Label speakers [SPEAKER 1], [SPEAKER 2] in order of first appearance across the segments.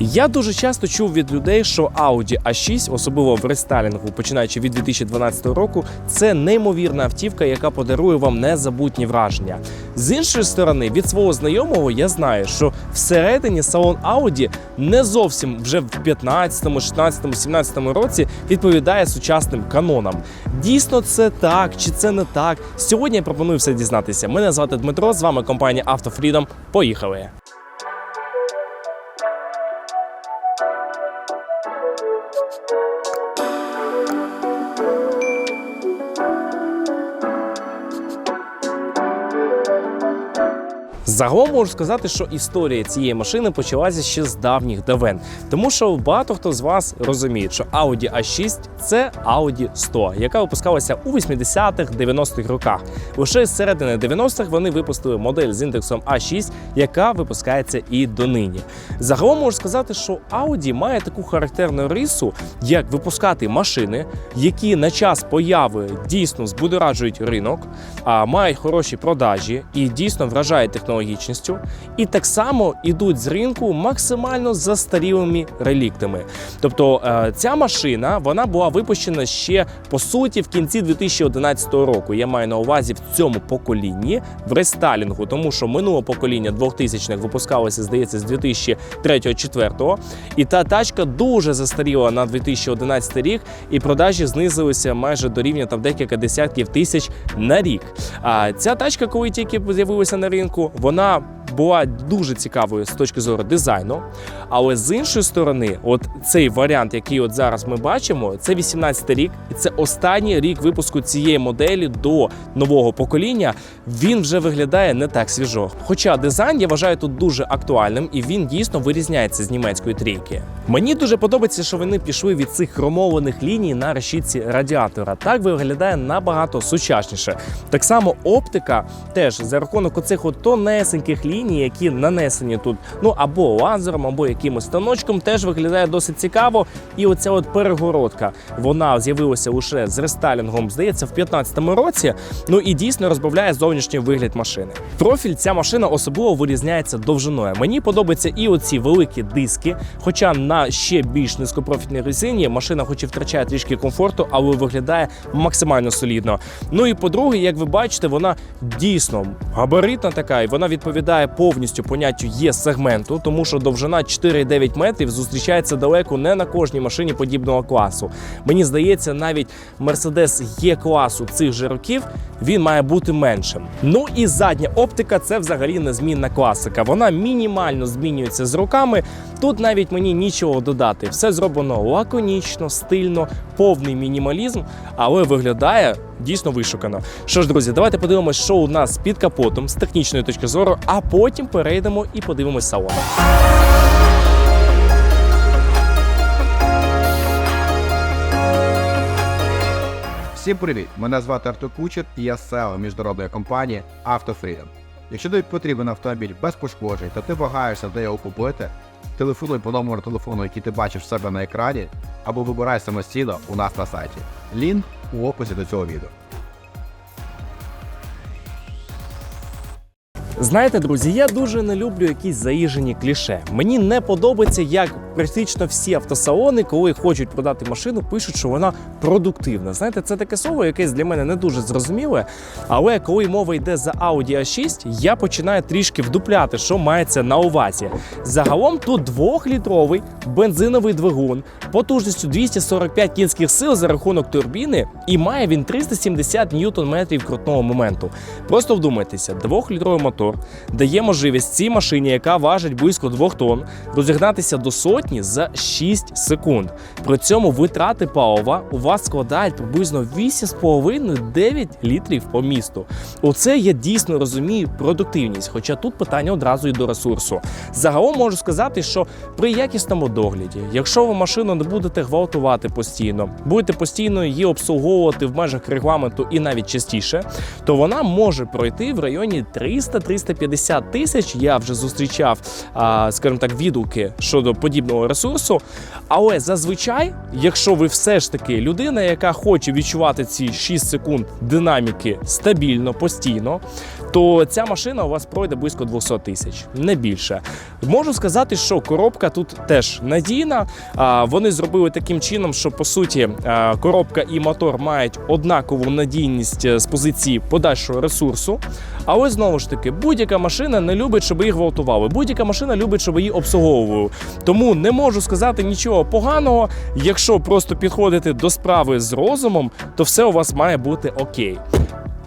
[SPEAKER 1] Я дуже часто чув від людей, що Audi A6, особливо в рестайлінгу, починаючи від 2012 року, це неймовірна автівка, яка подарує вам незабутні враження. З іншої сторони, від свого знайомого я знаю, що всередині салон Audi не зовсім вже в 15, 16, 17 році відповідає сучасним канонам. Дійсно, це так чи це не так? Сьогодні я пропоную все дізнатися. Мене звати Дмитро. З вами компанія Автофрідом. Поїхали! Загалом можу сказати, що історія цієї машини почалася ще з давніх давен, тому що багато хто з вас розуміє, що Audi A6 це Audi 100, яка випускалася у 80-х, 90-х роках. Лише з середини 90-х вони випустили модель з індексом A6, яка випускається і донині. Загалом можу сказати, що Audi має таку характерну рису, як випускати машини, які на час появи дійсно збудораджують ринок, а мають хороші продажі і дійсно вражають технологічністю, і так само ідуть з ринку максимально застарілими реліктами. Тобто е, ця машина вона була випущена ще по суті в кінці 2011 року. Я маю на увазі в цьому поколінні в рестайлінгу, тому що минуле покоління 2000-х випускалося, здається, з 2003-2004. І та тачка дуже застаріла на 2011 рік, і продажі знизилися майже до рівня там декілька десятків тисяч на рік. А ця тачка, коли тільки з'явилася на ринку, вона була дуже цікавою з точки зору дизайну. Але з іншої сторони, от цей варіант, який от зараз ми бачимо, це 18 рік, і це останній рік випуску цієї моделі до нового покоління. Він вже виглядає не так свіжо. Хоча дизайн я вважаю тут дуже актуальним, і він дійсно вирізняється з німецької трійки. Мені дуже подобається, що вони пішли від цих хромованих ліній на решітці радіатора. Так виглядає набагато сучасніше. Так само оптика теж за рахунок оцих от тонесеньких ліній, які нанесені тут, ну або лазером, або якимось станочком, теж виглядає досить цікаво. І оця от перегородка, вона з'явилася лише з рестайлінгом, здається, в 2015 році. Ну і дійсно розбавляє зовнішній вигляд машини. Профіль ця машина особливо вирізняється довжиною. Мені подобаються і оці великі диски, хоча на ще більш низькопрофільній резині машина, хоч і втрачає трішки комфорту, але виглядає максимально солідно. Ну і по-друге, як ви бачите, вона дійсно габаритна така, і вона відповідає повністю поняттю є сегменту, тому що довжина 4,9 метрів зустрічається далеко не на кожній машині подібного класу. Мені здається, навіть Mercedes є класу цих же років він має бути меншим. Ну і задня оптика це взагалі незмінна класика. Вона мінімально змінюється з роками. Тут навіть мені нічого додати. Все зроблено лаконічно, стильно, повний мінімалізм, але виглядає дійсно вишукано. Що ж, друзі, давайте подивимося, що у нас під капотом з технічної точки зору, а потім перейдемо і подивимось салон.
[SPEAKER 2] Всім привіт! Мене звати Артур Кучер і я SEO міжнародної компанії AutoFreedom. Якщо тобі потрібен автомобіль без пошкоджень та ти вагаєшся, де його купити, телефонуй по номеру телефону, який ти бачиш в себе на екрані, або вибирай самостійно у нас на сайті. Лінк у описі до цього відео.
[SPEAKER 1] Знаєте, друзі, я дуже не люблю якісь заїжджені кліше. Мені не подобається, як практично всі автосалони, коли хочуть продати машину, пишуть, що вона продуктивна. Знаєте, це таке слово, якесь для мене не дуже зрозуміле. Але коли мова йде за Audi A6, я починаю трішки вдупляти, що мається на увазі. Загалом тут двохлітровий бензиновий двигун потужністю 245 кінських сил за рахунок турбіни, і має він 370 ньютон-метрів крутного моменту. Просто вдумайтеся, двохлітровий мотор дає можливість цій машині, яка важить близько 2 тонн, розігнатися до сотні за 6 секунд. При цьому витрати палива у вас складають приблизно 8,5-9 літрів по місту. Оце я дійсно розумію продуктивність, хоча тут питання одразу і до ресурсу. Загалом можу сказати, що при якісному догляді, якщо ви машину не будете гвалтувати постійно, будете постійно її обслуговувати в межах регламенту і навіть частіше, то вона може пройти в районі 300-350 тисяч. Я вже зустрічав, скажімо так, відгуки щодо подібного ресурсу. Але зазвичай, якщо ви все ж таки людина, яка хоче відчувати ці 6 секунд динаміки стабільно, постійно, то ця машина у вас пройде близько 200 тисяч, не більше. Можу сказати, що коробка тут теж надійна. Вони зробили таким чином, що по суті коробка і мотор мають однакову надійність е, з позиції подальшого ресурсу. Але знову ж таки, будь-яка машина не любить, щоб їх гвалтували. Будь-яка машина любить, щоб її обслуговували. Тому не можу сказати нічого поганого. Якщо просто підходити до справи з розумом, то все у вас має бути окей.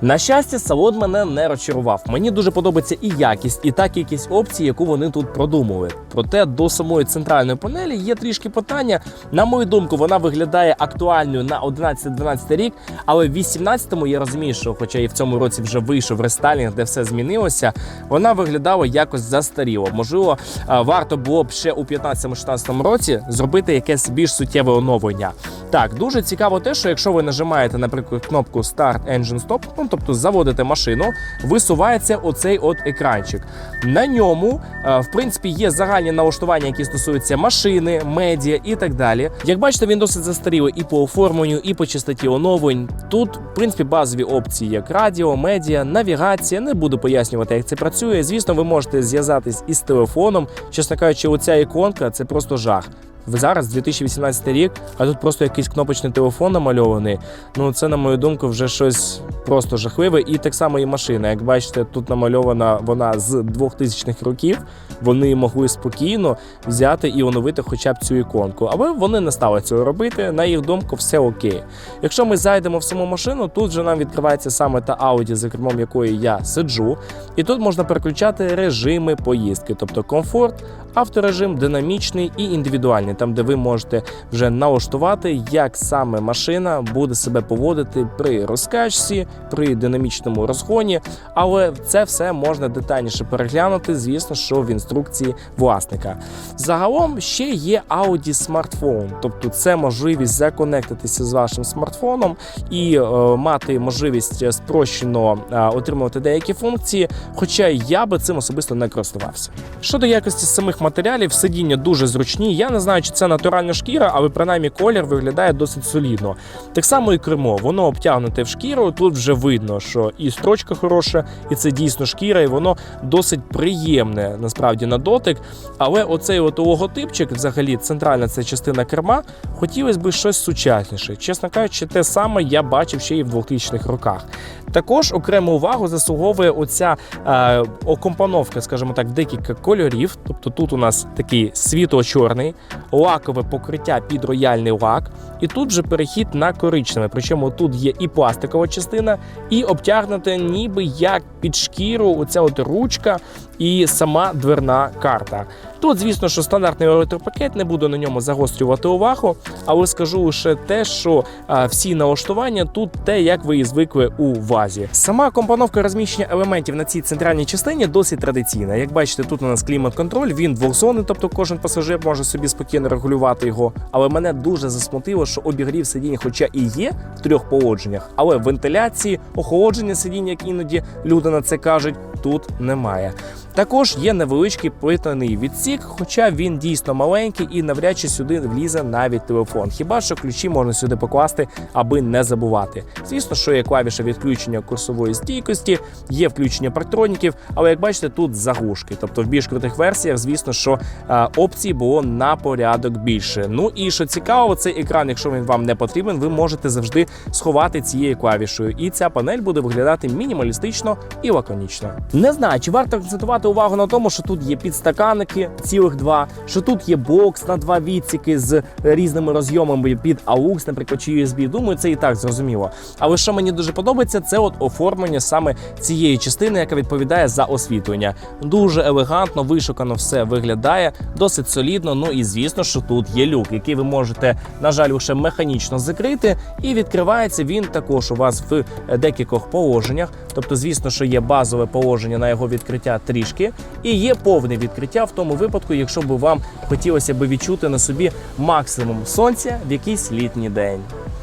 [SPEAKER 1] На щастя, салон мене не розчарував. Мені дуже подобається і якість, і та кількість опцій, яку вони тут продумали. Проте до самої центральної панелі є трішки питання. На мою думку, вона виглядає актуальною на 11-12 рік, але в 18-му я розумію, що, хоча і в цьому році вже вийшов рестайлінг, де все змінилося, вона виглядала якось застаріло. Можливо, варто було б ще у 15-16 році зробити якесь більш суттєве оновлення. Так, дуже цікаво те, що якщо ви нажимаєте, наприклад, кнопку Start Engine Stop, ну тобто заводите машину, висувається оцей от екранчик. На ньому, е, в принципі, є загальні налаштування, які стосуються машини, медіа і так далі. Як бачите, він досить застарілий і по оформленню, і по частоті оновлень. Тут, в принципі, базові опції, як радіо, медіа, навігація. Не буду пояснювати, як це працює. Звісно, ви можете зв'язатись із телефоном. Чесно кажучи, оця іконка це просто жах. Зараз 2018 рік, а тут просто якийсь кнопочний телефон намальований. Ну це, на мою думку, вже щось просто жахливе. І так само і машина. Як бачите, тут намальована вона з 2000-х років. Вони могли спокійно взяти і оновити хоча б цю іконку. Але вони не стали цього робити. На їх думку, все окей. Якщо ми зайдемо в саму машину, тут же нам відкривається саме та Audi, за кермом якої я сиджу. І тут можна переключати режими поїздки, тобто комфорт, авторежим, динамічний і індивідуальний, там де ви можете вже налаштувати, як саме машина буде себе поводити при розкачці, при динамічному розгоні. Але це все можна детальніше переглянути, звісно, що в інструкції власника. Загалом ще є Audi смартфон, тобто це можливість законектитися з вашим смартфоном і е, мати можливість спрощено е, отримувати деякі функції. Хоча я би цим особисто не користувався. Щодо якості самих матеріалів, сидіння дуже зручні. Я не знаю, чи це натуральна шкіра, але принаймні колір виглядає досить солідно. Так само і кермо, воно обтягнуте в шкіру. Тут вже видно, що і строчка хороша, і це дійсно шкіра, і воно досить приємне насправді на дотик. Але оцей от логотипчик, взагалі, центральна ця частина керма, хотілося б щось сучасніше. Чесно кажучи, те саме я бачив ще і в 2000-х роках. Також окрему увагу заслуговує оця е, окомпоновка, скажімо так, декілька кольорів. Тобто тут у нас такий світло-чорний, лакове покриття під рояльний лак, і тут же перехід на коричневе. Причому тут є і пластикова частина, і обтягнута ніби як під шкіру, оця от ручка і сама дверна карта. Тут, звісно, що стандартний електропакет, не буду на ньому загострювати увагу, але скажу лише те, що а, всі налаштування тут те, як ви і звикли у вазі. Сама компоновка розміщення елементів на цій центральній частині досить традиційна. Як бачите, тут у нас клімат-контроль, він двохзонний, тобто кожен пасажир може собі спокійно регулювати його. Але мене дуже засмутило, що обігрів сидіння, хоча і є в трьох положеннях, але вентиляції, охолодження сидіння, як іноді люди на це кажуть, тут немає. Також є невеличкий плитаний відсік, хоча він дійсно маленький і навряд чи сюди влізе навіть телефон. Хіба що ключі можна сюди покласти, аби не забувати. Звісно, що є клавіша відключення курсової стійкості, є включення партроніків, але як бачите, тут заглушки. Тобто в більш крутих версіях, звісно, що е, опцій було на порядок більше. Ну і що цікаво, цей екран, якщо він вам не потрібен, ви можете завжди сховати цією клавішою. І ця панель буде виглядати мінімалістично і лаконічно. Не знаю, чи варто акцентувати увагу на тому, що тут є підстаканники, цілих два, що тут є бокс на два відсіки з різними розйомами під AUX, наприклад, чи USB. Думаю, це і так зрозуміло. Але що мені дуже подобається, це от оформлення саме цієї частини, яка відповідає за освітлення. Дуже елегантно, вишукано все виглядає, досить солідно. Ну і звісно, що тут є люк, який ви можете, на жаль, лише механічно закрити. І відкривається він також у вас в декількох положеннях. Тобто, звісно, що є базове положення на його відкриття трішки, і є повне відкриття в тому випадку, якщо б вам хотілося б відчути на собі максимум сонця в якийсь літній день.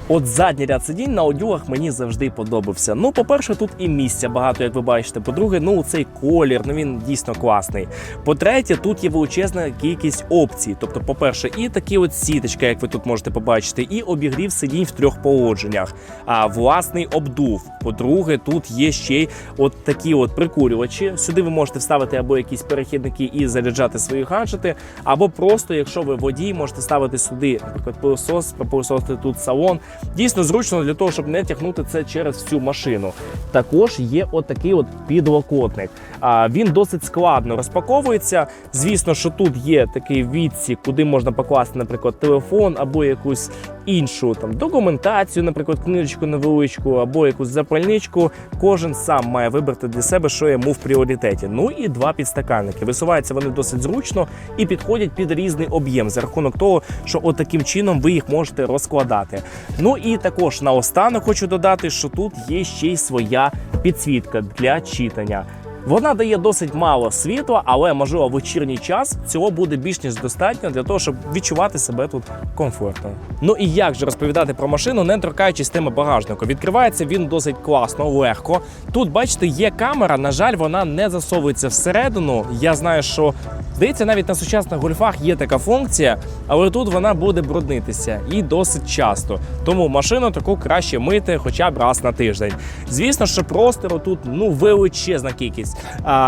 [SPEAKER 1] От задній ряд сидінь на одюгах мені завжди подобався. Ну, по-перше, тут і місця багато, як ви бачите. По-друге, ну цей колір, ну він дійсно класний. По-третє, тут є величезна кількість опцій. Тобто, по-перше, і такі от сіточки, як ви тут можете побачити, і обігрів сидінь в трьох положеннях, а власний обдув. По-друге, тут є ще й от такі от прикурювачі. Сюди ви можете вставити або якісь перехідники і заряджати свої гаджети, або просто, якщо ви водій, можете ставити сюди, наприклад, пилосос, пропилососити тут салон. Дійсно зручно для того, щоб не тягнути це через всю машину. Також є отакий от підлокотник. А він досить складно розпаковується. Звісно, що тут є такий відсік, куди можна покласти, наприклад, телефон або якусь іншу там документацію, наприклад, книжечку невеличку або якусь запальничку. Кожен сам має вибрати для себе, що йому в пріоритеті. Ну і два підстаканники. Висуваються вони досить зручно і підходять під різний об'єм за рахунок того, що от таким чином ви їх можете розкладати. Ну і також наостанок хочу додати, що тут є ще й своя підсвітка для читання. Вона дає досить мало світла, але можливо в вечірній час цього буде більш ніж достатньо для того, щоб відчувати себе тут комфортно. Ну і як же розповідати про машину, не торкаючись теми багажнику. Відкривається він досить класно, легко. Тут, бачите, є камера. На жаль, вона не засовується всередину. Я знаю, що здається, навіть на сучасних гольфах є така функція, але тут вона буде бруднитися і досить часто. Тому машину таку краще мити хоча б раз на тиждень. Звісно, що простору тут ну величезна кількість.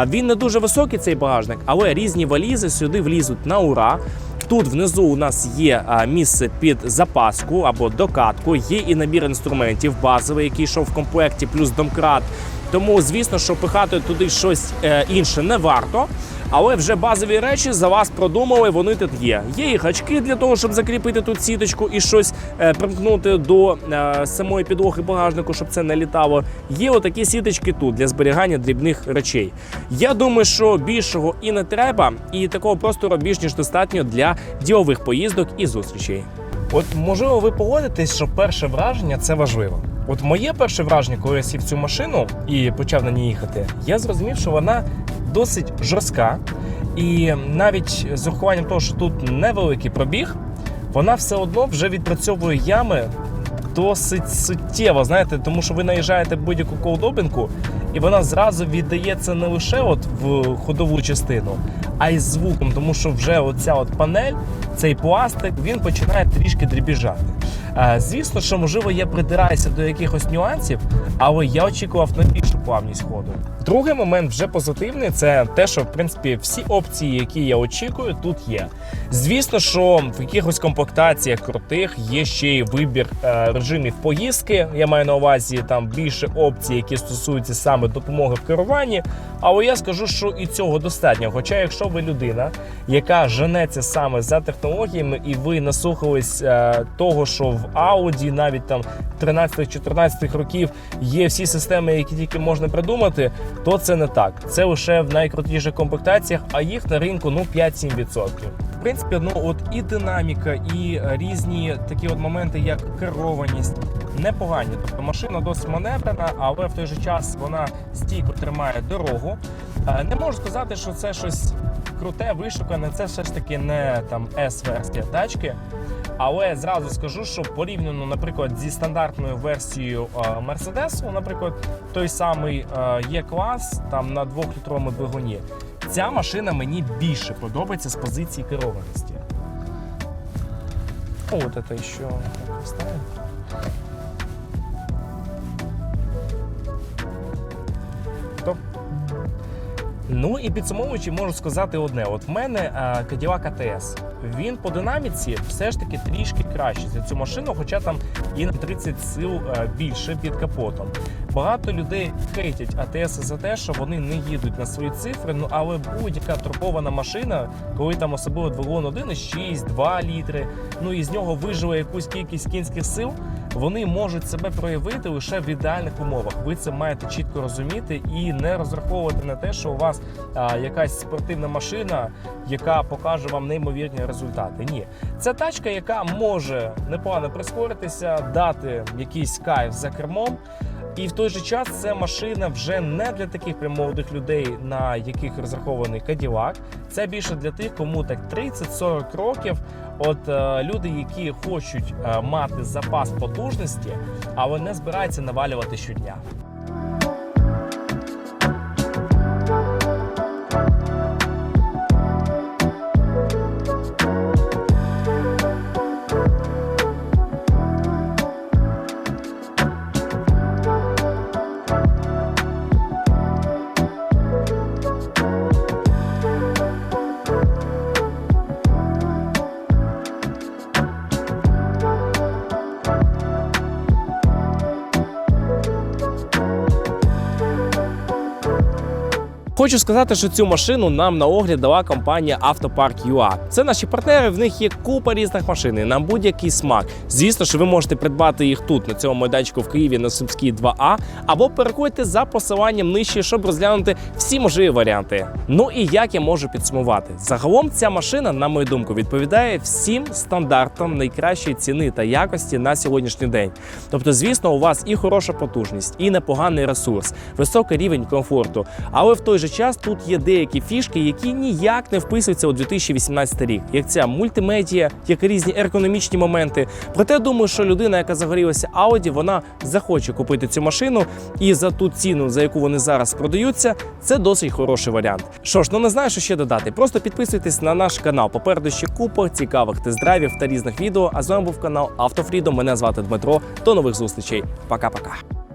[SPEAKER 1] Він не дуже високий цей багажник, але різні валізи сюди влізуть на ура. Тут внизу у нас є місце під запаску або докатку. Є і набір інструментів базовий, який йшов в комплекті, плюс домкрат. Тому, звісно, що пихати туди щось е, інше не варто. Але вже базові речі за вас продумали, вони тут є. Є і гачки для того, щоб закріпити тут сіточку і щось е, примкнути до е, самої підлоги багажнику, щоб це не літало. Є отакі сіточки тут для зберігання дрібних речей. Я думаю, що більшого і не треба, і такого простору більш ніж достатньо для ділових поїздок і зустрічей. От можливо, ви погодитесь, що перше враження це важливо. От моє перше враження, коли я сів цю машину і почав на ній їхати, я зрозумів, що вона досить жорстка. І навіть з урахуванням того, що тут невеликий пробіг, вона все одно вже відпрацьовує ями досить суттєво, знаєте, тому що ви наїжджаєте будь-яку колдобинку, і вона зразу віддається не лише от в ходову частину, а й звуком, тому що вже оця от панель, цей пластик, він починає трішки дрібіжати. Е, Звісно, що можливо я придираюся до якихось нюансів, але я очікував на більшу плавність ходу. Другий момент вже позитивний це те, що в принципі всі опції, які я очікую, тут є. Звісно, що в якихось комплектаціях крутих є ще й вибір е, режимів поїздки. Я маю на увазі там більше опцій, які стосуються саме допомоги в керуванні. Але я скажу, що і цього достатньо. Хоча, якщо ви людина, яка женеться саме за технологіями, і ви наслухались е, того, що в Audi навіть там 13-14 років є всі системи, які тільки можна придумати, то це не так. Це лише в найкрутіших комплектаціях, а їх на ринку ну 5-7%. В принципі, ну от і динаміка, і різні такі от моменти, як керованість, непогані. Тобто машина досить маневрена, але в той же час вона стійко тримає дорогу. Е, Не можу сказати, що це щось круте, вишукане. Це все ж таки не там S-версія тачки. Але зразу скажу, що порівняно, наприклад, зі стандартною версією е, Мерседесу, наприклад, той самий е, Є-клас там на 2-літровому двигуні, ця машина мені більше подобається з позиції керованості. От це ще ставимо. Ну і підсумовуючи, можу сказати одне: от в мене е, Cadillac ATS. Він по динаміці все ж таки трішки краще за цю машину, хоча там і на 30 сил е, більше під капотом. Багато людей хейтять АТС за те, що вони не їдуть на свої цифри. Ну але будь-яка турбована машина, коли там особливо двигун 1,6, 2 літри, ну і з нього виживе якусь кількість кінських сил. Вони можуть себе проявити лише в ідеальних умовах. Ви це маєте чітко розуміти і не розраховувати на те, що у вас а, якась спортивна машина, яка покаже вам неймовірні результати. Ні, це тачка, яка може непогано прискоритися, дати якийсь кайф за кермом. І в той же час це машина вже не для таких прям молодих людей, на яких розрахований Cadillac. Це більше для тих, кому так 30-40 років. От е, люди, які хочуть е, мати запас потужності, але не збираються навалювати щодня. Хочу сказати, що цю машину нам на огляд дала компанія Автопарк UA. Це наші партнери. В них є купа різних машин і на будь-який смак. Звісно, що ви можете придбати їх тут, на цьому майданчику в Києві на Сумській 2А, або переходьте за посиланням нижче, щоб розглянути всі можливі варіанти. Ну і як я можу підсумувати? Загалом ця машина, на мою думку, відповідає всім стандартам найкращої ціни та якості на сьогоднішній день. Тобто, звісно, у вас і хороша потужність, і непоганий ресурс, високий рівень комфорту. Але в той же час тут є деякі фішки, які ніяк не вписуються у 2018 рік, як ця мультимедія, як різні ергономічні моменти. Проте думаю, що людина, яка загорілася Audi, вона захоче купити цю машину, і за ту ціну, за яку вони зараз продаються, це досить хороший варіант. Що ж, ну не знаю, що ще додати. Просто підписуйтесь на наш канал. Попереду ще купа цікавих тест-драйвів та різних відео. А з вами був канал Автофрідом. Мене звати Дмитро. До нових зустрічей. Пока-пока.